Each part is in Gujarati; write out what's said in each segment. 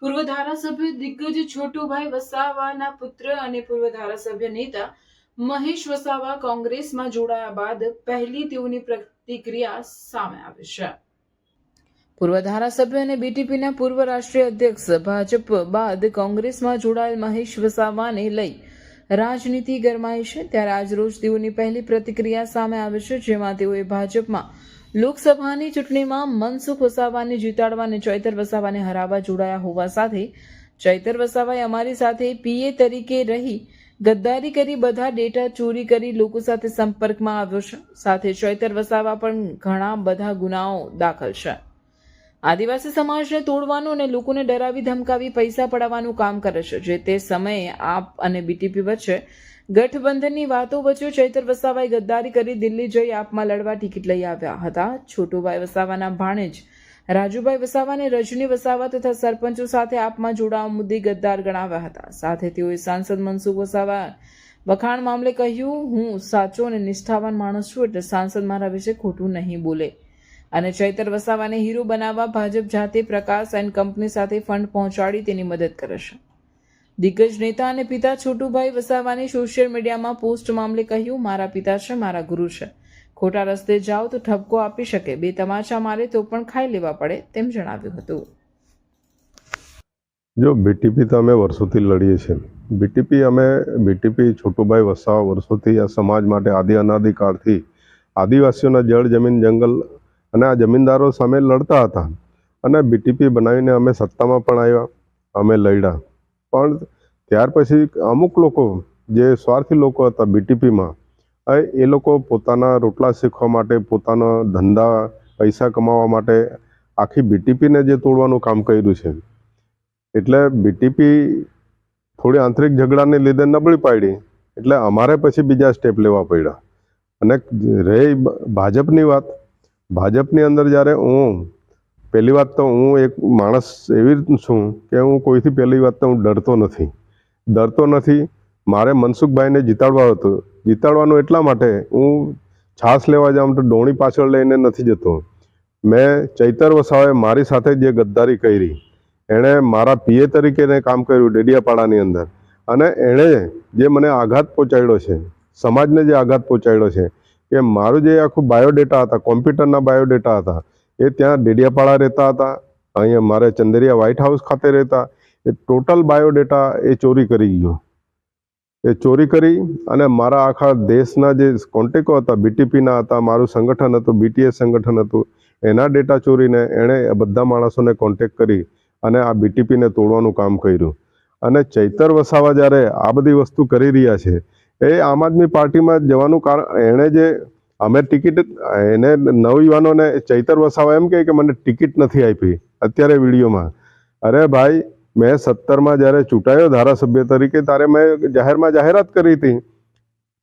પૂર્વ ધારાસભ્ય દિગ્ગજ છોટુભાઈ વસાવાના પુત્ર અને પૂર્વ ધારાસભ્ય નેતા મહેશ વસાવા કોંગ્રેસમાં જોડાયા બાદ પહેલી તેઓની પ્રતિક્રિયા સામે આવી છે. પૂર્વ ધારાસભ્ય અને બીટીપીના પૂર્વ રાષ્ટ્રીય અધ્યક્ષ ભાજપ બાદ કોંગ્રેસમાં જોડાયેલ મહેશ વસાવાને લઈ રાજનીતિ ગરમાઈ છે. ત્યારે આજરોજ તેઓની પહેલી પ્રતિક્રિયા સામે આવી છે, જેમાં તેઓએ ભાજપમાં લોકસભાની ચૂંટણીમાં મનસુખ વસાવાને જીતાડવા અને ચૈતર વસાવાને હરાવવા જોડાયા હોવા સાથે ચૈતર વસાવાએ અમારી સાથે પીએ તરીકે રહી ગદ્દારી કરી બધા ડેટા ચોરી કરી લોકો સાથે સંપર્કમાં આવ્યો છે. સાથે ચૈતર વસાવા પણ ઘણા બધા ગુનાઓ દાખલ છે. આદિવાસી સમાજને તોડવાનું અને લોકોને ડરાવી ધમકાવી પૈસા પડાવવાનું કામ કરે છે. જે તે સમયે આપ અને બીટીપી વચ્ચે ગઠબંધનની વાતો વચ્ચે ચૈતર વસાવાએ ગદ્દારી કરી દિલ્હી જઈ આપમાં લડવા ટિકિટ લઈ આવ્યા હતા. છોટુભાઈ વસાવાના ભાણેજ, રાજુભાઈ વસાવાને રજની વસાવા તથા સરપંચો સાથે આપમાં જોડાવા મુદ્દે ગદ્દાર ગણાવ્યા હતા. સાથે તેઓએ સાંસદ મનસુખ વસાવા વખાણ મામલે કહ્યું, હું સાચો અને નિષ્ઠાવાન માણસ છું એટલે સાંસદ મારા વિશે ખોટું નહીં બોલે. અને ચૈતર વસાવાને હીરો બનાવવા ભાજપ જાતે પ્રકાશ એન્ડ કંપની સાથે ફંડ પહોંચાડી તેની મદદ કરે છે. દિગ્ગજ નેતા અને પિતા છોટુભાઈ વસાવાની સોશિયલ મીડિયામાં પોસ્ટ મામલે કહ્યું, મારા પિતા છે, મારા ગુરુ છે. ખોટા રસ્તે જાઓ તો ઠપકો આપી શકે. બે તમાચા મારે તો પણ ખાઈ લેવા પડે, તેમ જણાવ્યું હતું. જો બીટીપી તો અમે વર્ષોથી લડીએ છીએ. બીટીપી અમે, બીટીપી છોટુભાઈ વસાવા વર્ષોથી આ સમાજ માટે આદિ અનાદિકાળથી આદિવાસીઓના જળ, જમીન, જંગલ અને આ જમીનદારો સામે લડતા હતા. અને બીટીપી બનાવીને અમે સત્તામાં પણ આવ્યા, અમે લડ્યા. પણ ત્યાર પછી અમુક લોકો, જે સ્વાર્થી લોકો હતા બીટીપીમાં એ લોકો પોતાના રોટલા શીખવા માટે, પોતાના ધંધા, પૈસા કમાવા માટે આખી બીટીપીને જે તોડવાનું કામ કર્યું છે. એટલે બીટીપી થોડી આંતરિક ઝઘડાને લીધે નબળી પાડી, એટલે અમારે પછી બીજા સ્ટેપ લેવા પડ્યા. અને રહી ભાજપની વાત, ભાજપની અંદર જ્યારે હું પહેલી વાત તો હું એક માણસ એવી રીતનું છું કે હું કોઈથી પહેલી વાત તો હું ડરતો નથી. ડરતો નથી, મારે મનસુખભાઈને જીતાડવા હતું. જીતાડવાનું એટલા માટે હું છાસ લેવા જાઉં તો ડોણી પાછળ લઈને નથી જતો. મેં ચૈતર વસાવે મારી સાથે જે ગદ્દારી કરી, એણે મારા પીએ તરીકેને કામ કર્યું ડેડિયાપાડાની અંદર. અને એણે જે મને આઘાત પહોંચાડ્યો છે, સમાજને જે આઘાત પહોંચાડ્યો છે, કે મારું જે આખું બાયોડેટા હતા, કોમ્પ્યુટરના બાયોડેટા હતા એ ત્યાં ડેડિયાપાડા રહેતા હતા. અહીંયા મારે ચંદરિયા વ્હાઇટ હાઉસ ખાતે રહેતા. એ ટોટલ બાયોડેટા એ ચોરી કરી ગયો. એ ચોરી કરી અને મારા આખા દેશના જે કોન્ટેકો હતા બીટીપીના હતા, મારું સંગઠન હતું બીટીએસ સંગઠન હતું, એના ડેટા ચોરીને એણે બધા માણસોને કોન્ટેક કરી અને આ બીટીપીને તોડવાનું કામ કર્યું. અને ચૈતર વસાવા જ્યારે આ બધી વસ્તુ કરી રહ્યા છે, એ આમ આદમી પાર્ટીમાં જવાનું કારણ, એણે જે અમે ટિકિટ, એને નવયુવાનોને ચૈતર વસાવા એમ કહે કે મને ટિકિટ નથી આપી અત્યારે વિડીયોમાં. અરે ભાઈ, મેં સત્તરમાં જ્યારે ચૂંટાયો ધારાસભ્ય તરીકે, ત્યારે મેં જાહેરમાં જાહેરાત કરી હતી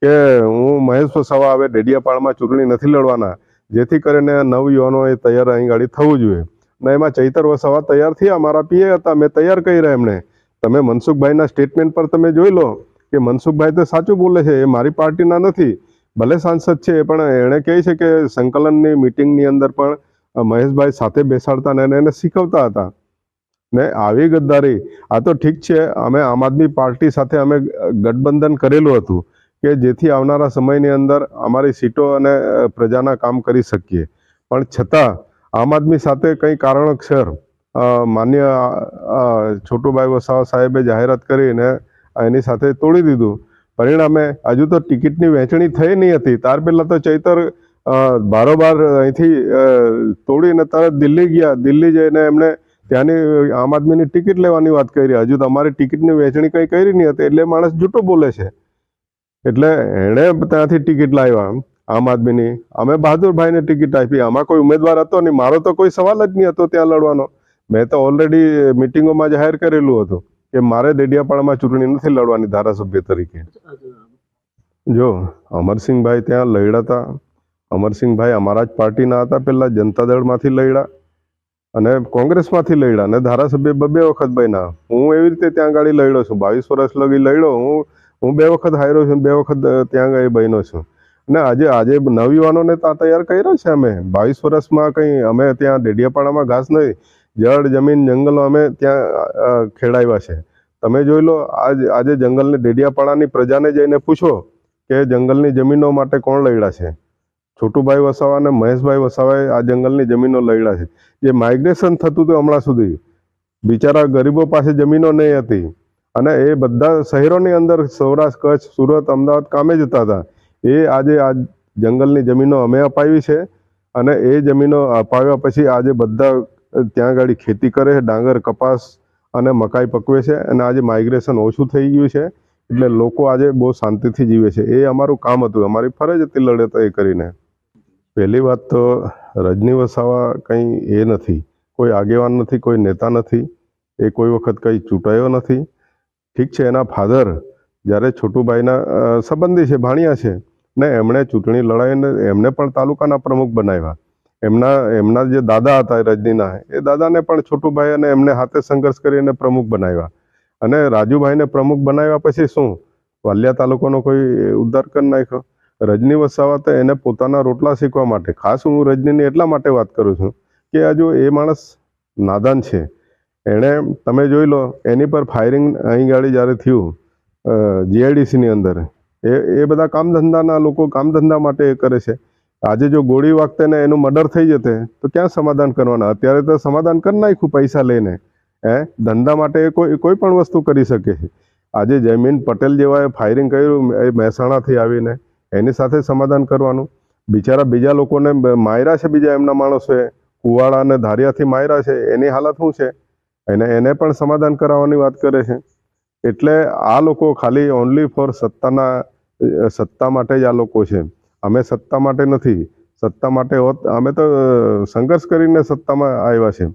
કે હું મહેશ વસાવા હવે ડેડિયાપાળમાં ચૂંટણી નથી લડવાના. જેથી કરીને નવયુવાનોએ તૈયાર અહીં ગાડી થવું જોઈએ. ને એમાં ચૈતર વસાવા તૈયાર થયા, મારા પીએ હતા, મેં તૈયાર કર્યા એમણે. તમે મનસુખભાઈના સ્ટેટમેન્ટ પર તમે જોઈ લો કે મનસુખભાઈ તો સાચું બોલે છે, એ મારી પાર્ટીના નથી. ભલે સાંસદ છે, પણ એણે કહે છે કે સંકલનની મિટિંગની અંદર પણ મહેશભાઈ સાથે બેસાડતા ને એને શીખવતા હતા. ને આવી ગદ્દારી, આ તો ઠીક છે, અમે આમ આદમી પાર્ટી સાથે અમે ગઠબંધન કરેલું હતું કે જેથી આવનારા સમયની અંદર અમારી સીટો અને પ્રજાના કામ કરી શકીએ. પણ છતાં, આમ આદમી સાથે કંઈ કારણોસર માન્ય છોટુભાઈ વસાવા સાહેબે જાહેરાત કરીને એની સાથે તોડી દીધું. પરિણામે હજુ તો ટિકિટની વહેંચણી થઈ નહીં હતી. ત્યાર પહેલાં તો ચૈતર બારોબાર અહીંથી તોડીને તરત દિલ્હી ગયા. દિલ્હી જઈને એમણે ત્યાંની આમ આદમીની ટિકિટ લેવાની વાત કરી. હજુ તમારી ટિકિટની વહેંચણી કંઈ કરી નહીં હતી. એટલે માણસ જૂઠું બોલે છે. એટલે એણે ત્યાંથી ટિકિટ લાવ્યા આમ આદમીની. અમે બહાદુરભાઈને ટિકિટ આપી. આમાં કોઈ ઉમેદવાર હતો નહીં. મારો તો કોઈ સવાલ જ નહીં હતો ત્યાં લડવાનો. મેં તો ઓલરેડી મિટિંગોમાં જાહેર કરેલું હતું. કે મારે દેડિયાપાડામાં ચૂંટણી નથી લડવાની ધારાસભ્ય તરીકે. જો, અમરસિંહભાઈ ત્યાં લડ્યા હતા. અમરસિંહભાઈ અમારા જ પાર્ટીના હતા પહેલાં જનતા દળમાંથી લડ્યા અને કોંગ્રેસમાંથી લડ્યા અને ધારાસભ્ય બબે વખત બન્યા. હું એવી રીતે ત્યાં ગાડી લડ્યો છું. બાવીસ વર્ષ લગી લડ્યો હું હું બે વખત હાર્યો છું બે વખત ત્યાં ગઈ બન્યો છું. અને આજે આજે નવયુવાનોને ત્યાં તૈયાર કર્યા છે અમે. બાવીસ વર્ષમાં કંઈ અમે ત્યાં ડેડિયાપાડામાં ઘાસ નહીં. જળ, જમીન, જંગલો અમે ત્યાં ખેડાવ્યા છે. તમે જોઈ લો, આજ, આજે જંગલની ડેડિયાપાડાની પ્રજાને જઈને પૂછો કે જંગલની જમીનો માટે કોણ લડ્યા છે? છોટુભાઈ વસાવા અને મહેશભાઈ વસાવાએ આ જંગલની જમીનો લડ્યા છે. જે માઇગ્રેશન થતું હતું હમણાં સુધી. બિચારા ગરીબો પાસે જમીનો નહીં હતી. અને એ બધા શહેરોની અંદર સૌરાષ્ટ્ર, કચ્છ, સુરત, અમદાવાદ કામે જતા હતા. એ આજે આ જંગલની જમીનો અમે અપાવી છે. અને એ જમીનો અપાવ્યા પછી આજે બધા ત્યાં આગળ ખેતી કરે છે, ડાંગર કપાસ અને મકાઈ પકવે છે અને આજે માઇગ્રેશન ઓછું થઈ ગયું છે એટલે લોકો આજે બહુ શાંતિથી જીવે છે. એ અમારું કામ હતું, અમારી ફરજ હતી લડત એ કરીને. પહેલી વાત તો રજની વસાવા કંઈ એ નથી, કોઈ આગેવાન નથી, કોઈ નેતા નથી, એ કોઈ વખત કંઈ ચૂંટાયો નથી. ઠીક છે, એના ફાધર જ્યારે છોટુભાઈના સંબંધી છે, ભાણિયા છે ને એમણે ચૂંટણી લડાઈને એમને પણ તાલુકાના પ્રમુખ બનાવ્યા. એમના એમના જે દાદા હતા રજનીના, એ દાદાને પણ છોટુભાઈ અને એમને હાથે સંઘર્ષ કરીને પ્રમુખ બનાવ્યા. અને રાજુભાઈને પ્રમુખ બનાવ્યા પછી શું? વાલિયા તાલુકાનો કોઈ ઉદ્ધાર કરી નાખ્યો? રજની વસાવા તો એને પોતાના રોટલા શીખવા માટે, ખાસ હું રજનીની એટલા માટે વાત કરું છું કે આ જો એ માણસ નાદાન છે. એણે, તમે જોઈ લો, એની પર ફાયરિંગ અહીં ગાડી જ્યારે થયું જીઆઈડીસીની અંદર, એ એ બધા કામ ધંધાના લોકો કામ ધંધા માટે એ કરે છે. આજે જો ગોળી વાગતે ને એનું મર્ડર થઈ જતે, તો ક્યાં સમાધાન કરવાના? અત્યારે તો સમાધાન કરી નાખ્યું પૈસા લઈને. હે? ધંધા માટે એ કોઈ કોઈ પણ વસ્તુ કરી શકે છે. આજે જયમીન પટેલ જેવાએ ફાયરિંગ કર્યું, એ મહેસાણાથી આવીને. એની સાથે સમાધાન કરવાનું. બિચારા બીજા લોકોને માયરા છે બીજા એમના માણસોએ. કુવાડા અને ધારિયાથી માયરા છે. એની હાલત શું છે? એને એને પણ સમાધાન કરાવવાની વાત કરે છે. એટલે આ લોકો ખાલી ઓનલી ફોર સત્તાના સત્તા માટે જ આ લોકો છે. અમે સત્તા માટે નથી. સત્તા માટે હોત, અમે તો સંઘર્ષ કરીને સત્તામાં આવ્યા છે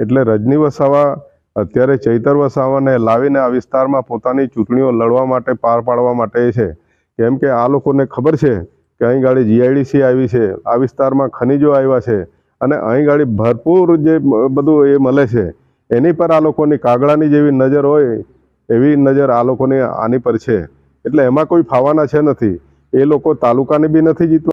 એટલે રજની વસાવા, અત્યારે ચૈતર વસાવાને લાવીને આ વિસ્તારમાં પોતાની ચૂંટણીઓ લડવા માટે પાર પાડવા માટે છે. કેમ કે આ લોકોને ખબર છે કે અહીં ગાડી જીઆઈડીસી આવી છે. આ વિસ્તારમાં ખનિજો આવ્યા છે. અને અહીં ગાડી ભરપૂર જે બધું એ મળે છે. એની પર આ લોકોની કાગડાની જેવી નજર હોય, એવી નજર આ લોકોની આની પર છે. એટલે એમાં કોઈ ફાવાના છે નથી. એ લોકો તાલુકાને બી નથી જીતવા